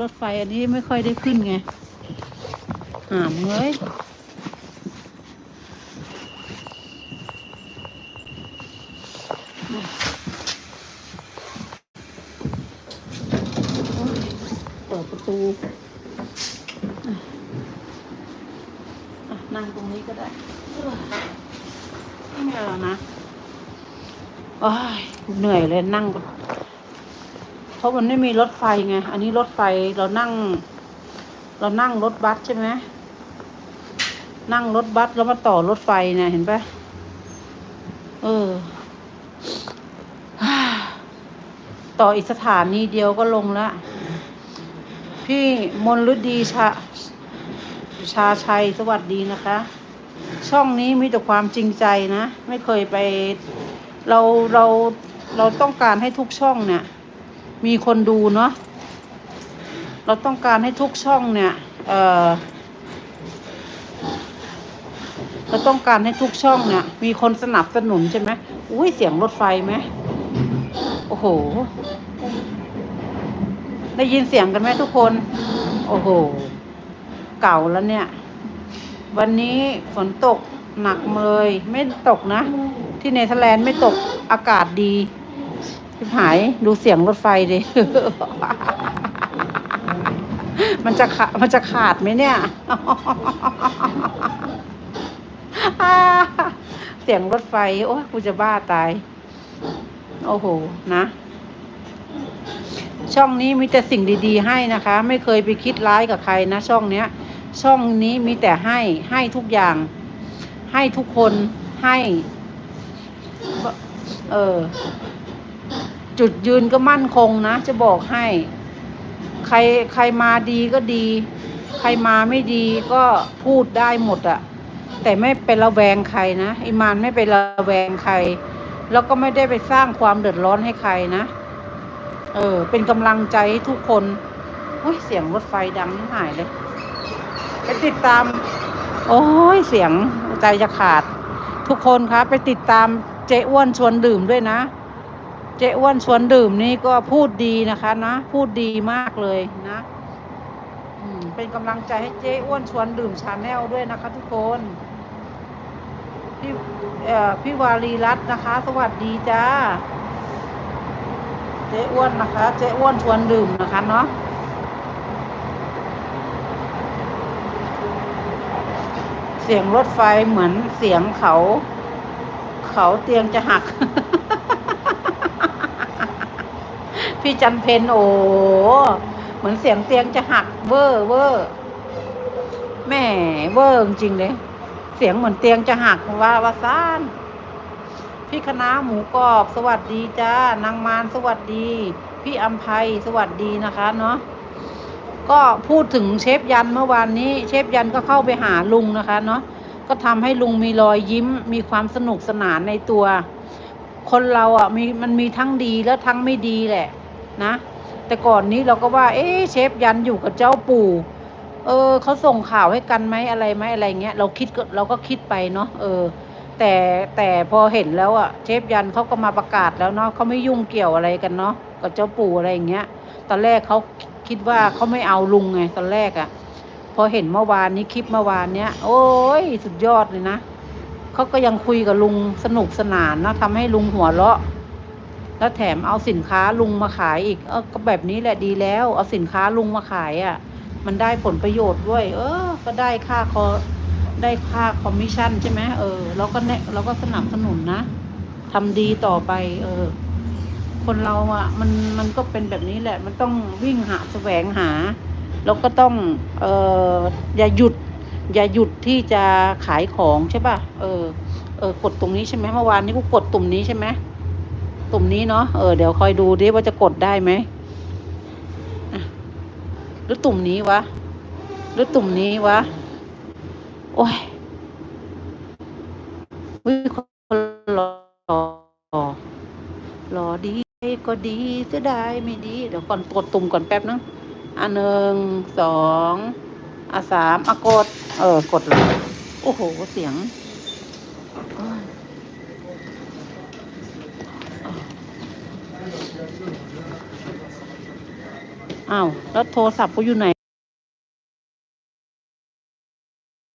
รถไฟอันนี้ไม่ค่อยได้ขึ้นไงหามเงยเปิดประตูนั่งตรงนี้ก็ได้ไม่มีอะไรหรอนะโอ้ยเหนื่อยเลยนั่ง เพราะมันไม่มีรถไฟไง อันนี้รถไฟเรานั่ง เรานั่งรถบัสใช่ไหมนั่งรถบัสแล้วมาต่อรถไฟเนี่ยเห็นปะเออ ต่ออีกสถานีเดียวก็ลงละพี่มนฤดีชาชาชัยสวัสดีนะคะ ช่องนี้มีแต่ความจริงใจนะ ไม่เคยไป เราเราเราต้องการให้ทุกช่องเนี่ย มีคนดูเนาะเราต้องการให้ทุกช่องเนี่ยเออเราต้องการให้ทุกช่องเนี่ยมีคนสนับสนุนใช่ไหมอุ้ยเสียงรถไฟไหมโอ้โห ได้ยินเสียงกันไหมทุกคน โอ้โห เก่าแล้วเนี่ย วันนี้ฝนตกหนักเลย ไม่ตกนะ ที่เนเธอร์แลนด์ไม่ตกอากาศดี หายดูเสียงรถไฟดิ มันจะขามันจะขาดไหมเนี่ย เสียงรถไฟ โอ้กูจะบ้าตาย โอ้โห นะ ช่องนี้มีแต่สิ่งดี ๆ ให้นะคะ ไม่เคยไปคิดร้ายกับใครนะ ช่องเนี้ย ช่องนี้มีแต่ให้ ให้ทุกอย่าง ให้ทุกคน ให้ เออ จุดยืนก็มั่นคงนะ จะบอกให้ ใครใครมาดีก็ดี ใครมาไม่ดีก็พูดได้หมดอะแต่ไม่ไประแวงใครนะอิมานไม่ไประแวงใคร แล้วก็ไม่ได้ไปสร้างความเดือดร้อนให้ใครนะ เออ เป็นกำลังใจให้ทุกคนเฮ้ยเสียงรถไฟดังหายเลยไปติดตาม โอ้ยเสียงใจจะขาด ทุกคนครับไปติดตามเจ๊อ้วนชวนดื่มด้วยนะ เจ๊อ้วนชวนดื่มนี่ก็พูดดีนะคะนะ พูดดีมากเลยนะเป็นกำลังใจให้เจ๊อ้วนชวนดื่มชาแนลด้วยนะคะ ทุกคนพี่เอ่อพี่วารีรัตน์นะคะ สวัสดีจ้าเจ๊อ้วนนะคะ เจ๊อ้วนชวนดื่มนะคะเนาะเสียงรถไฟเหมือนเสียงเขา เขาเตียงจะหัก พี่จันเพนโอเหมือนเสียงเตียงจะหักเวอร์เวอร์แม่เวอร์จริงเลยเสียงเหมือนเตียงจะหักว่าว่าซ่านพี่คณะหมูกรอบ สวัสดีจ้านางมารสวัสดี พี่อัมภัยสวัสดีนะคะเนาะก็พูดถึงเชฟยันเมื่อวานนี้ เชฟยันก็เข้าไปหาลุงนะคะ เนาะก็ทำให้ลุงมีรอยยิ้ม มีความสนุกสนานในตัว คนเราอะมีมันมีทั้งดีและทั้งไม่ดีแหละ นะ แต่ก่อนนี้เราก็ว่า เอ๊เชฟยันอยู่กับเจ้าปู่ เออเขาส่งข่าวให้กันไหมอะไรไหมอะไรเงี้ยเราคิดก็เราก็คิดไปเนาะเออ แต่แต่พอเห็นแล้วอะเชฟยันเขาก็มาประกาศแล้วเนาะเขาไม่ยุ่งเกี่ยวอะไรกันเนาะกับเจ้าปู่อะไรอย่างเงี้ย ตอนแรกเขาคิดว่าเขาไม่เอาลุงไงตอนแรกอะพอเห็นเมื่อวานนี้คลิปเมื่อวานเนี้ย โอ้ยสุดยอดเลยนะเขาก็ยังคุยกับลุงสนุกสนานนะทำให้ลุงหัวเราะ แล้วแถมเอาสินค้าลุงมาขายอีกเออก็แบบนี้แหละดีแล้ว เอาสินค้าลุงมาขายอะ่ะ มันได้ผลประโยชน์ด้วย เออ ก็ได้ค่าคอได้ค่าคอมมิชชั่นใช่ไหมเออเราก็เนะเราก็สนับสนุนนะทำดีต่อไป เออ คนเราอะ่ะ มันมันก็เป็นแบบนี้แหละ มันต้องวิ่งหาแสวงหา แล้วก็ต้อง เอออย่าหยุด อย่าหยุดที่จะขายของใช่ป่ะเออเออกดตรงนี้ใช่ไหมเมื่อวานนี้กูกดตุ่มนี้ใช่ไหม ตุ่มนี้เนาะ เออ เดี๋ยวคอยดูดิว่าจะกดได้ไหมหรือตุ่มนี้วะ หรือตุ่มนี้วะ โอ้ยวิคนรอรอดีก็ดีเสียดายไม่ดี เดี๋ยวก่อนกดตุ่มก่อนแป๊บนึงอะหนึ่งสองอะสามอะกด เออ กดเลยโอ้โห เสียงโอ้ย อ้าวแล้วโทรศัพท์กูอยู่ไหน